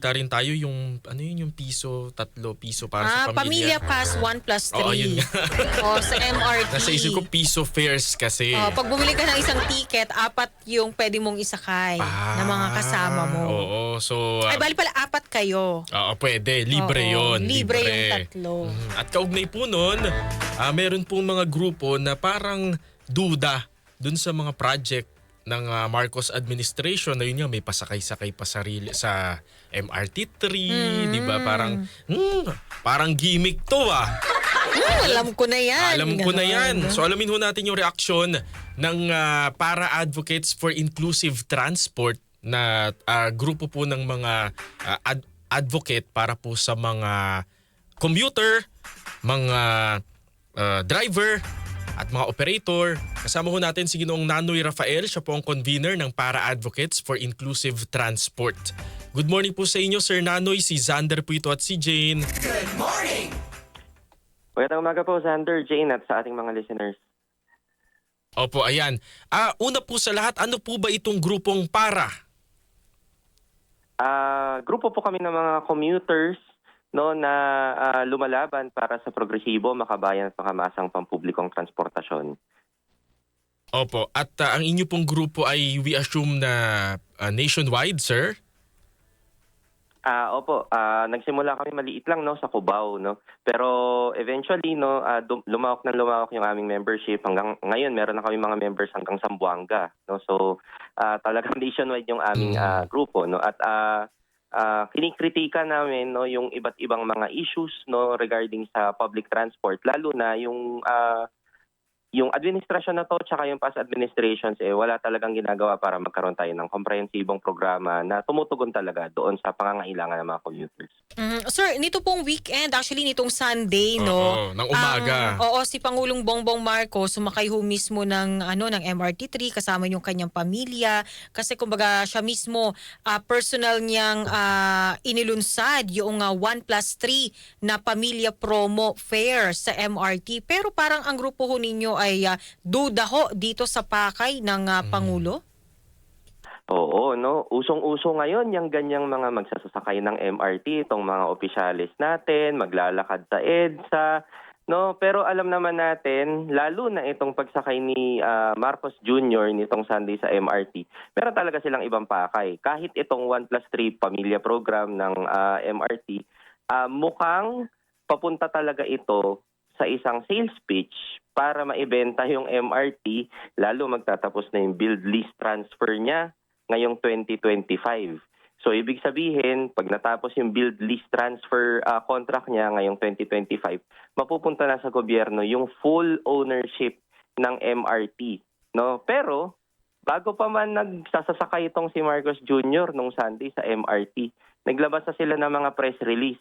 Ta rin tayo yung ano yun yung piso, tatlo piso para Ah, sa Pamilya pamilya. Pass 1 plus 3. Oo, yun nga. o, sa MRT. Nasa isip ko piso fares kasi. Oh, pag bumili ka ng isang ticket, apat yung pwede mong isakay ng mga kasama mo. Ah, Oo, so Ay, uh, bali pala, apat kayo. Oo, pwede. Libre Oo, yon libre yung tatlo. Mhm. At kaugnay po nun, ah, meron pong mga grupo na parang duda dun sa mga project ng ah, Marcos administration na yun nga may pasakay-sakay pa sarili sa MRT3, Mm. di ba? Parang hmm, parang gimmick to ah. Hmm, alam ko na yan. Alam ko na yan. So alamin ho natin yung reaksyon ng ah, para advocates for inclusive transport na ah, grupo po ng mga ah, ad- advocate para po sa mga commuter, mga ah, driver at mga operator. Kasama ho natin si Ginoong Nanoy Rafael, siya po ang convener ng Para Advocates for Inclusive Transport. Good morning po sa inyo, Sir Nanoy, si Xander po ito at si Jane. Magandang umaga po, Xander, Jane, at sa ating mga listeners. Opo, ayan. Ah, una po sa lahat, ano po ba itong grupong para? Ah, grupo po kami ng mga commuters no na ah, lumalaban para sa progresibo, makabayan at makamasang pampublikong transportasyon. Opo, at ah, ang inyo pong grupo ay we assume na ah, nationwide, sir? Ah, opo, ah, nagsimula kami maliit lang no sa Cubao no. Pero eventually no dum- lumawak na lumawak yung aming membership hanggang ngayon meron na kami mga members hanggang Zamboanga no. So ah, talagang nationwide yung aming ah, grupo no at ah ah, kinikritika namin no yung iba't ibang mga issues no regarding sa public transport lalo na yung ah, yung administrasyon na to tsaka yung past administrations eh wala talagang ginagawa para magkaroon tayo ng komprehensibong programa na tumutugon talaga doon sa pangangailangan ng mga commuters. Mhm. Sir, nito pong weekend, actually nitong Sunday, no? Oo, ng umaga. Ang- oo, si Pangulong Bongbong Marcos sumakay ho mismo ng ano ng MRT3 kasama yung kanyang pamilya kasi kumbaga siya mismo ah, personal niyang ah, inilunsad yung ah, 1 plus 3 na pamilya promo fare sa MRT. Pero parang ang grupo ho ninyo ay ah, duda ho dito sa pakay ng ah, Pangulo. Oo, no? Usong-uso ngayon yung ganyang mga magsasakay ng MRT, itong mga opisyalis natin, maglalakad sa EDSA, no? Pero alam naman natin, lalo na itong pagsakay ni ah, Marcos Jr. nitong Sunday sa MRT, meron talaga silang ibang pakay. Kahit itong 1 plus 3 pamilya program ng ah, MRT, ah, mukhang papunta talaga ito sa isang sales pitch para maibenta yung MRT, lalo magtatapos na yung build lease transfer niya ngayong 2025. So ibig sabihin, pag natapos yung build lease transfer ah, contract niya ngayong 2025, mapupunta na sa gobyerno yung full ownership ng MRT, no? Pero bago pa man nagsasasakay itong si Marcos Jr. nung Sunday sa MRT, naglabas na sila ng mga press release.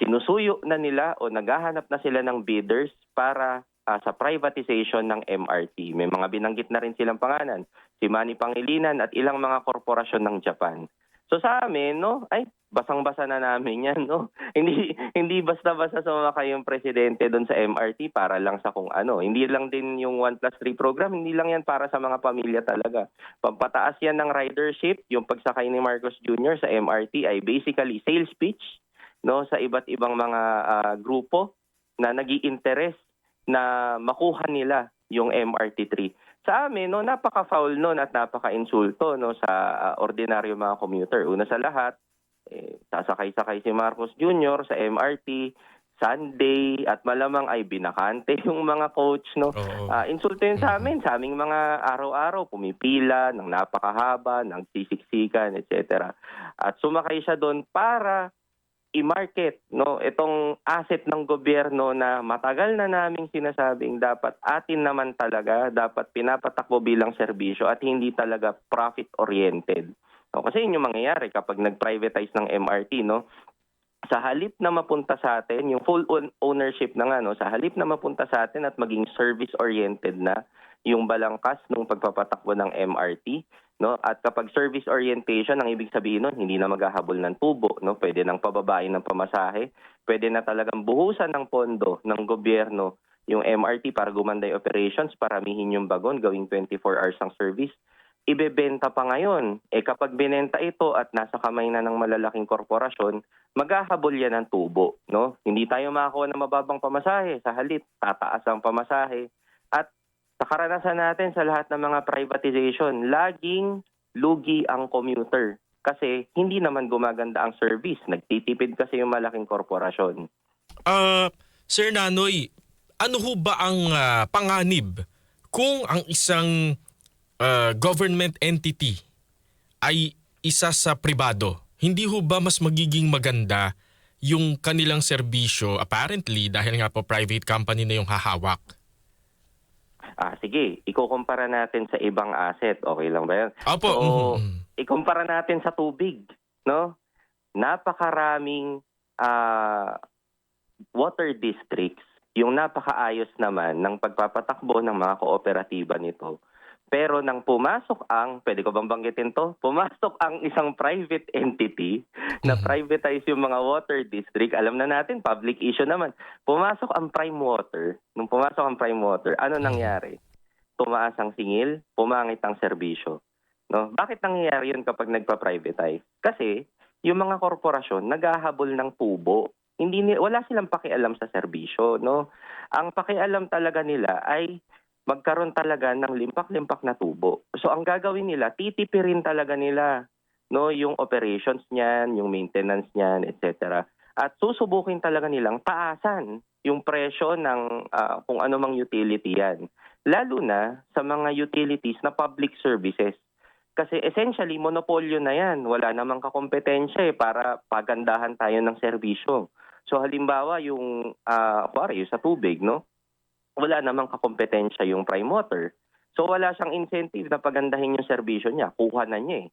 Sinusuyo na nila o naghahanap na sila ng bidders para ah, sa privatization ng MRT. May mga binanggit na rin silang pangalan, si Manny Pangilinan at ilang mga korporasyon ng Japan. So sa amin, no, ay basang-basa na namin 'yan, no. hindi hindi basta-basta sumakay yung presidente doon sa MRT para lang sa kung ano. Hindi lang din yung 1 plus 3 program, hindi lang 'yan para sa mga pamilya talaga. Pampataas 'yan ng ridership, yung pagsakay ni Marcos Jr. sa MRT ay basically sales pitch no sa iba't ibang mga ah, grupo na nag interest na makuha nila yung MRT3. Sa amin, no, napaka-foul nun at napaka-insulto no, sa ah, ordinaryo mga commuter. Una sa lahat, eh, sasakay-sakay si Marcos Jr. sa MRT, Sunday, at malamang ay binakante yung mga coach. No? Ah, insulto yun sa amin, sa aming mga araw-araw, pumipila, ng napakahaba, ng sisiksikan, etc. At sumakay siya doon para i-market no? Itong asset ng gobyerno na matagal na naming sinasabing dapat atin naman talaga dapat pinapatakbo bilang serbisyo at hindi talaga profit oriented no, kasi yun yung mangyayari kapag nag-privatize ng MRT no? Sa halip na mapunta sa atin yung full own- ownership na nga no? Sa halip na mapunta sa atin at maging service oriented na yung balangkas ng pagpapatakbo ng MRT no at kapag service orientation ang ibig sabihin nun hindi na maghahabol ng tubo no pwede nang pababain ng pamasahe pwede na talagang buhusan ng pondo ng gobyerno yung MRT para gumanday operations paramihin yung bagon gawing 24 hours ang service ibebenta pa ngayon. Eh kapag binenta ito at nasa kamay na ng malalaking korporasyon, maghahabol yan ng tubo. No? Hindi tayo makakuha ng mababang pamasahe. Sa halit, tataas ang pamasahe. Sa karanasan natin sa lahat ng mga privatization, laging lugi ang commuter. Kasi hindi naman gumaganda ang service. Nagtitipid kasi yung malaking korporasyon. Ah, Sir Nanoy, ano ho ba ang ah, panganib kung ang isang ah, government entity ay isa sa pribado? Hindi ho ba mas magiging maganda yung kanilang serbisyo apparently dahil nga po private company na yung hahawak? Ah, sige, ikukumpara natin sa ibang asset. Okay lang ba yan? Opo. So, mhm. ikumpara natin sa tubig, no? Napakaraming ah, water districts, yung napakaayos naman ng pagpapatakbo ng mga kooperatiba nito. Pero nang pumasok ang, pwede ko bang banggitin to? Pumasok ang isang private entity na Mhm. privatize yung mga water district. Alam na natin, public issue naman. Pumasok ang prime water. Nung pumasok ang prime water, ano nangyari? Tumaas ang singil, pumangit ang serbisyo. No? Bakit nangyayari yun kapag nagpa-privatize? Kasi yung mga korporasyon naghahabol ng tubo. Hindi wala silang pakialam sa serbisyo, no? Ang pakialam talaga nila ay magkaroon talaga ng limpak-limpak na tubo. So ang gagawin nila, titipirin talaga nila no yung operations niyan, yung maintenance niyan, etc. At susubukin talaga nilang taasan yung presyo ng ah, kung ano mang utility yan. Lalo na sa mga utilities na public services. Kasi essentially, monopolyo na yan. Wala namang kakompetensya eh para pagandahan tayo ng serbisyo. So halimbawa, yung, uh, yung sa tubig, no? Wala namang kakompetensya yung prime water. So wala siyang incentive na pagandahin yung serbisyo niya. Kuha na niya eh.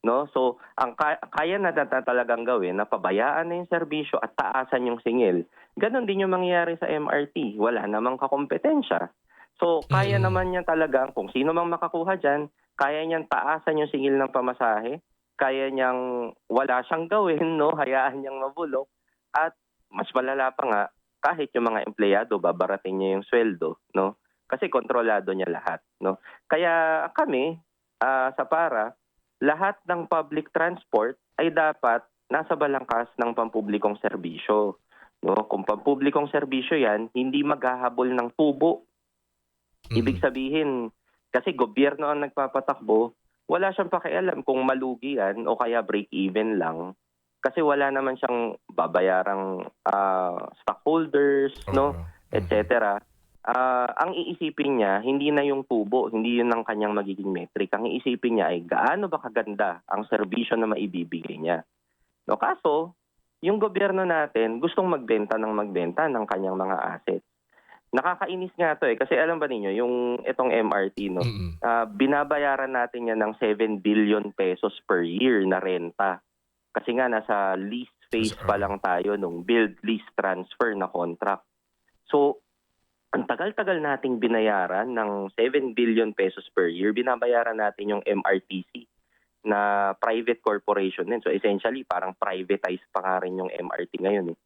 No? So ang ka- kaya na ta- talagang gawin na pabayaan na yung serbisyo at taasan yung singil. Ganon din yung mangyayari sa MRT. Wala namang kakompetensya. So kaya Mm. naman niya talaga kung sino mang makakuha diyan, kaya niyang taasan yung singil ng pamasahe, kaya niyang wala siyang gawin, no? Hayaan niyang mabulok at mas malala pa nga kahit yung mga empleyado babarating niya yung sweldo, no? Kasi kontrolado niya lahat, no? Kaya kami ah, sa para lahat ng public transport ay dapat nasa balangkas ng pampublikong serbisyo. No? Kung pampublikong serbisyo 'yan, hindi maghahabol ng tubo. Ibig Mhm. sabihin, kasi gobyerno ang nagpapatakbo, wala siyang pakialam kung malugi yan o kaya break even lang. Kasi wala naman siyang babayarang ah, stockholders, no? Oo. etc. Ah, ang iisipin niya, hindi na yung tubo, hindi yun ang kanyang magiging metric. Ang iisipin niya ay gaano ba kaganda ang serbisyo na maibibigay niya. No, kaso, yung gobyerno natin gustong magbenta ng magbenta ng kanyang mga assets. Nakakainis nga to eh kasi alam ba ninyo yung itong MRT no, Mhm. ah, binabayaran natin yan ng 7 billion pesos per year na renta. Kasi nga nasa lease phase pa lang tayo nung build lease transfer na contract. So, ang tagal-tagal nating binayaran ng 7 billion pesos per year, binabayaran natin yung MRTC na private corporation din. So essentially, parang privatized pa nga rin yung MRT ngayon. Eh.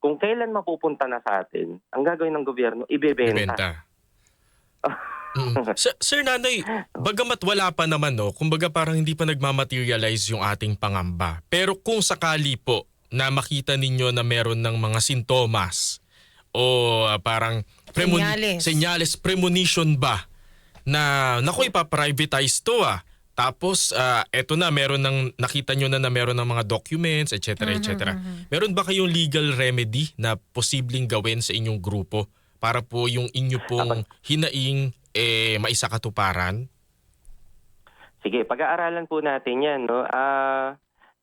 Kung kailan mapupunta na sa atin, ang gagawin ng gobyerno, ibebenta. Ibenta. Mm. Sir, Sir Nanay, bagamat wala pa naman no, kumbaga parang hindi pa nagmamaterialize yung ating pangamba. Pero kung sakali po na makita ninyo na meron ng mga sintomas o ah, parang Senyales. senyales, premonition ba na naku ipa-privatize to ah. Tapos ah, eto na meron ng nakita nyo na na meron ng mga documents, etc. etc. Meron ba kayong legal remedy na posibleng gawin sa inyong grupo para po yung inyo pong hinaing eh maisakatuparan? Sige, pag-aaralan po natin 'yan, no. Ah,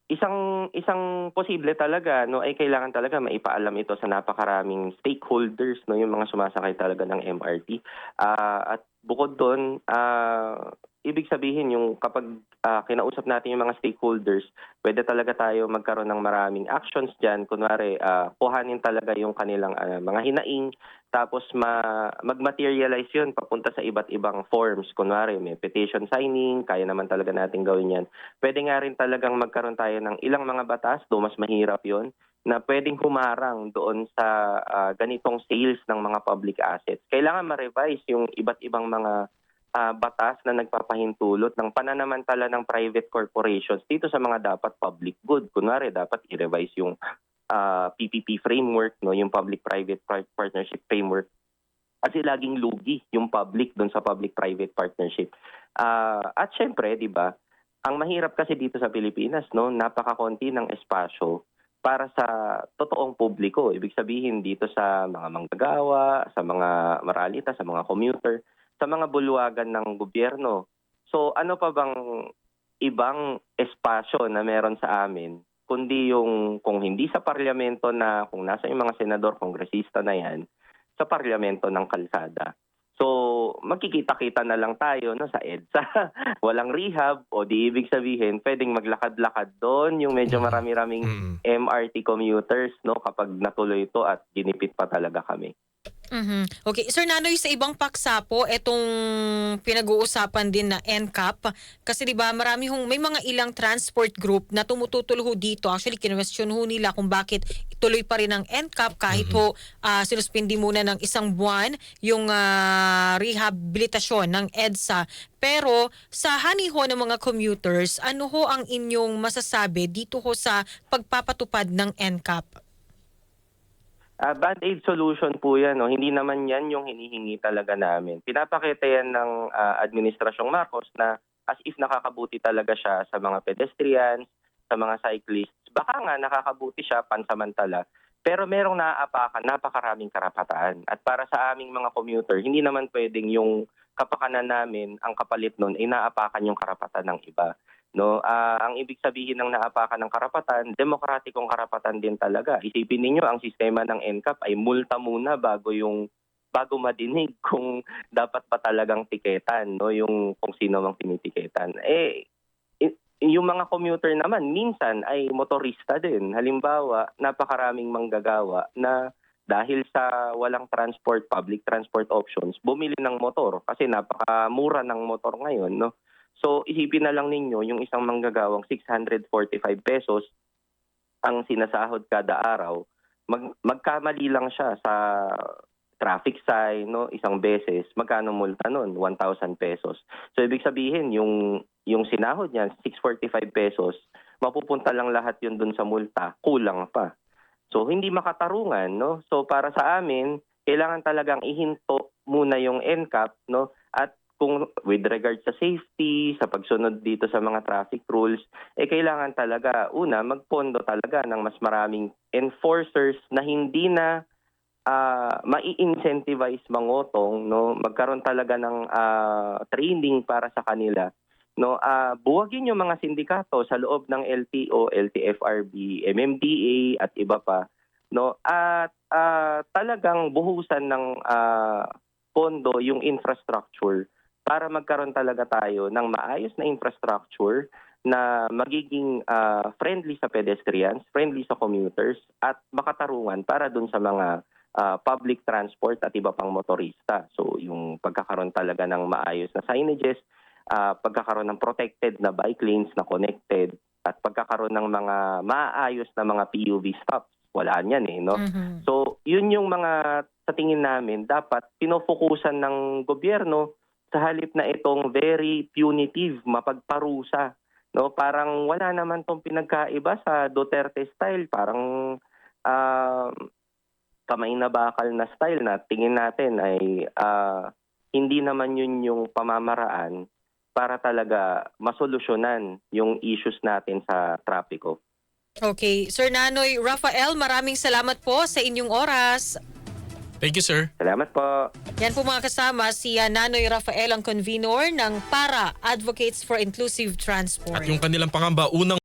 isang isang posible talaga no ay kailangan talaga maipaalam ito sa napakaraming stakeholders no yung mga sumasakay talaga ng MRT. Ah, at bukod doon, ah, ibig sabihin yung kapag ah, kinausap natin yung mga stakeholders, pwede talaga tayo magkaroon ng maraming actions diyan. Kunwari, ah, kuhanin talaga yung kanilang ah, mga hinaing tapos ma mag-materialize yun papunta sa iba't ibang forms. Kunwari, may petition signing, kaya naman talaga natin gawin yan. Pwede nga rin talagang magkaroon tayo ng ilang mga batas, do mas mahirap yon na pwedeng humarang doon sa ah, ganitong sales ng mga public assets. Kailangan ma-revise yung iba't ibang mga ah, batas na nagpapahintulot ng pananamantala ng private corporations dito sa mga dapat public good. Kunwari, dapat i-revise yung ah, PPP framework, no, yung public-private par- partnership framework. Kasi laging lugi yung public doon sa public-private partnership. Ah, at syempre, 'di ba? Ang mahirap kasi dito sa Pilipinas, no, napakakonti ng espasyo para sa totoong publiko. Ibig sabihin dito sa mga manggagawa, sa mga maralita, sa mga commuter, sa mga bulwagan ng gobyerno. So ano pa bang ibang espasyo na meron sa amin kundi yung kung hindi sa parlamento na kung nasa yung mga senador, kongresista na yan, sa parlamento ng kalsada. So, magkikita-kita na lang tayo no, sa EDSA. Walang rehab o di ibig sabihin, pwedeng maglakad-lakad doon yung medyo Mhm. marami-raming. MRT commuters no kapag natuloy ito at ginipit pa talaga kami. Mhm. Okay, Sir Nanoy, sa ibang paksa po, itong pinag-uusapan din na NCAP, kasi di ba marami hong, may mga ilang transport group na tumututol ho dito. Actually, kinwestiyon ho nila kung bakit ituloy pa rin ang NCAP kahit ho ah, sinuspindi muna ng isang buwan yung ah, rehabilitasyon ng EDSA. Pero sa hani ho ng mga commuters, ano ho ang inyong masasabi dito ho sa pagpapatupad ng NCAP? Ah, band-aid solution po yan. No? Hindi naman yan yung hinihingi talaga namin. Pinapakita yan ng ah, Administrasyong Marcos na as if nakakabuti talaga siya sa mga pedestrians, sa mga cyclists. Baka nga nakakabuti siya pansamantala. Pero merong naaapakan, napakaraming karapatan. At para sa aming mga commuter, hindi naman pwedeng yung kapakanan namin, ang kapalit nun, ay naapakan yung karapatan ng iba. No, Ah, ang ibig sabihin ng naapakan ng karapatan, demokratikong karapatan din talaga. Isipin ninyo ang sistema ng NCAP ay multa muna bago yung bago madinig kung dapat pa talagang tiketan, no, yung kung sino mang tinitiketan. Eh yung mga commuter naman minsan ay motorista din. Halimbawa, napakaraming manggagawa na dahil sa walang transport, public transport options, bumili ng motor kasi napakamura ng motor ngayon, no. So isipin na lang ninyo yung isang manggagawang 645 pesos ang sinasahod kada araw, mag, magkamali lang siya sa traffic sign no? Isang beses magkano multa nun? 1,000 pesos. So ibig sabihin yung yung sinahod niya 645 pesos mapupunta lang lahat yun dun sa multa kulang pa. So hindi makatarungan no? So para sa amin kailangan talagang ihinto muna yung NCAP no? At kung with regard sa safety, sa pagsunod dito sa mga traffic rules, eh kailangan talaga, una, magpondo talaga ng mas maraming enforcers na hindi na ah, mai-incentivize mangotong, no? magkaroon talaga ng ah, training para sa kanila. No, ah buwagin yung mga sindikato sa loob ng LTO, LTFRB, MMDA at iba pa. No, at ah, talagang buhusan ng ah, pondo yung infrastructure para magkaroon talaga tayo ng maayos na infrastructure na magiging ah, friendly sa pedestrians, friendly sa commuters, at makatarungan para dun sa mga ah, public transport at iba pang motorista. So yung pagkakaroon talaga ng maayos na signages, ah, pagkakaroon ng protected na bike lanes na connected, at pagkakaroon ng mga maayos na mga PUV stops. Wala niyan eh, no? Mhm. So, yun yung mga sa tingin namin dapat pinofokusan ng gobyerno sa halip na itong very punitive, mapagparusa. No, parang wala naman tong pinagkaiba sa Duterte style, parang ah, kamay na bakal na style na tingin natin ay ah, hindi naman yun yung pamamaraan para talaga masolusyonan yung issues natin sa trapiko. Okay, Sir Nanoy Rafael, maraming salamat po sa inyong oras. Thank you, sir. Salamat po. Yan po mga kasama, si ah, Nanoy Rafael ang convenor ng PARA, Advocates for Inclusive Transport. At yung kanilang pangamba, unang